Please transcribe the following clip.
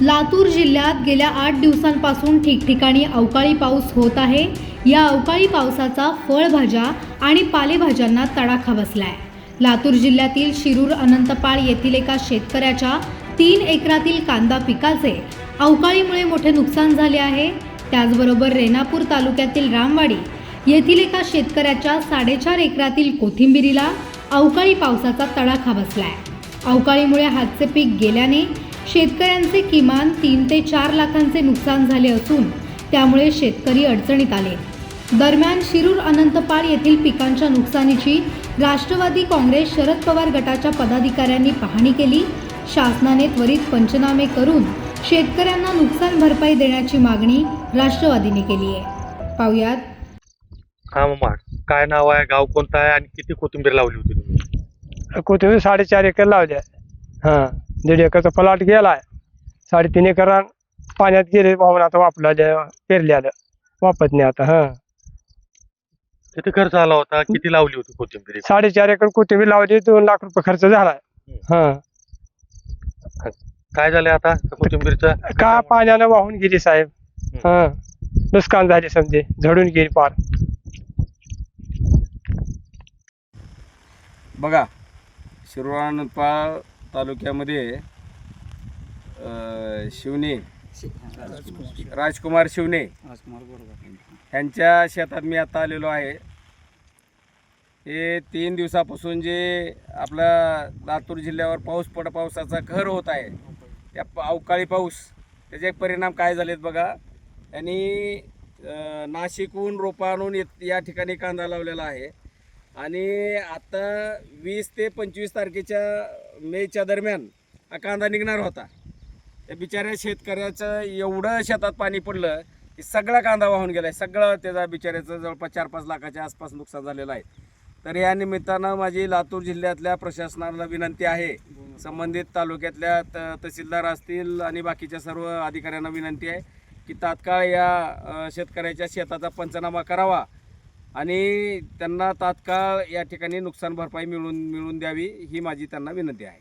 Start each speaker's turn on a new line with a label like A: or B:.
A: लातूर जिल्ह्यात गेल्या आठ दिवसांपासून ठिकठिकाणी अवकाळी पाऊस होत आहे. या अवकाळी पावसाचा फळभाज्या आणि पालेभाज्यांना तडाखा बसलाय. लातूर जिल्ह्यातील शिरूर अनंतपाळ येथील एका शेतकऱ्याच्या तीन एकरातील कांदा पिकाचे अवकाळीमुळे मोठे नुकसान झाले आहे. त्याचबरोबर रेणापूर तालुक्यातील रामवाडी येथील एका शेतकऱ्याच्या साडेचार एकरातील कोथिंबिरीला अवकाळी पावसाचा तडाखा बसलाय. अवकाळीमुळे हातचे पीक गेल्याने शेतकऱ्यांचे किमान तीन ते चार लाखांचे नुकसान झाले असून त्यामुळे शेतकरी अडचणीत आले. दरम्यान शिरूर अनंतपाळ येथील पिकांच्या नुकसानीची राष्ट्रवादी काँग्रेस शरद पवार गटाच्या पदाधिकाऱ्यांनी पाहणी केली. शासनाने त्वरित पंचनामे करून शेतकऱ्यांना नुकसान भरपाई देण्याची मागणी राष्ट्रवादीने केली आहे. पाहुयात.
B: हा मामा काय नाव आहे गाव कोणतं आहे आणि किती कोथिंबीर लावली होती तुम्ही?
C: कोथिंबीर साडेचार एकर लावल्या हां. दीड एकरचा प्लॉट गेलाय. साडेतीन एकर पाण्यात गेले वाहून आता वापरलं पेरल्यालं वापरत नाही आता हां.
B: किती खर्च आला होता? किती लावली होती कोथिंबीर?
C: साडेचार एकर कोथिंबीर लावली दोन लाख रुपये खर्च झालाय. हां.
B: काय झालं आता कोथिंबीरचं?
C: का पाण्यानं वाहून गेली साहेब? हां. नुकसान झाले समजे झडून गेली पार.
D: बघा शिरोळानंदपाळ तालुक्यामध्ये अ, शिवणे राजकुमार शिवणे ह्यांच्या शेतात मी आता आलेलो आहे. हे तीन दिवसापासून जे आपला लातूर जिल्ह्यावर पाऊस पड पावसाचा कहर होत आहे त्या अवकाळी पाऊस त्याचे परिणाम काय झालेत बघा. त्यांनी अ, नाशिकहून रोपं आणून येत- या ठिकाणी कांदा लावलेला आहे. आणि आता वीस ते पंचवीस तारखेच्या मेच्या दरम्यान हा कांदा निघणार होता. त्या बिचाऱ्या शेतकऱ्याचं एवढं शेतात पाणी पडलं की सगळा कांदा वाहून गेला आहे सगळं त्याचा बिचाऱ्याचं जवळपास चार पाच लाखाच्या आसपास नुकसान झालेलं आहे. तर या निमित्तानं माझी लातूर जिल्ह्यातल्या प्रशासनाला विनंती आहे. संबंधित तालुक्यातल्या त तहसीलदार असतील आणि बाकीच्या सर्व अधिकाऱ्यांना विनंती आहे की तात्काळ या शेतकऱ्याच्या शेताचा पंचनामा करावा. आणि त्यांना तात्काळ या ठिकाणी नुकसान भरपाई मिळून मिळून द्यावी ही माझी त्यांना विनंती आहे.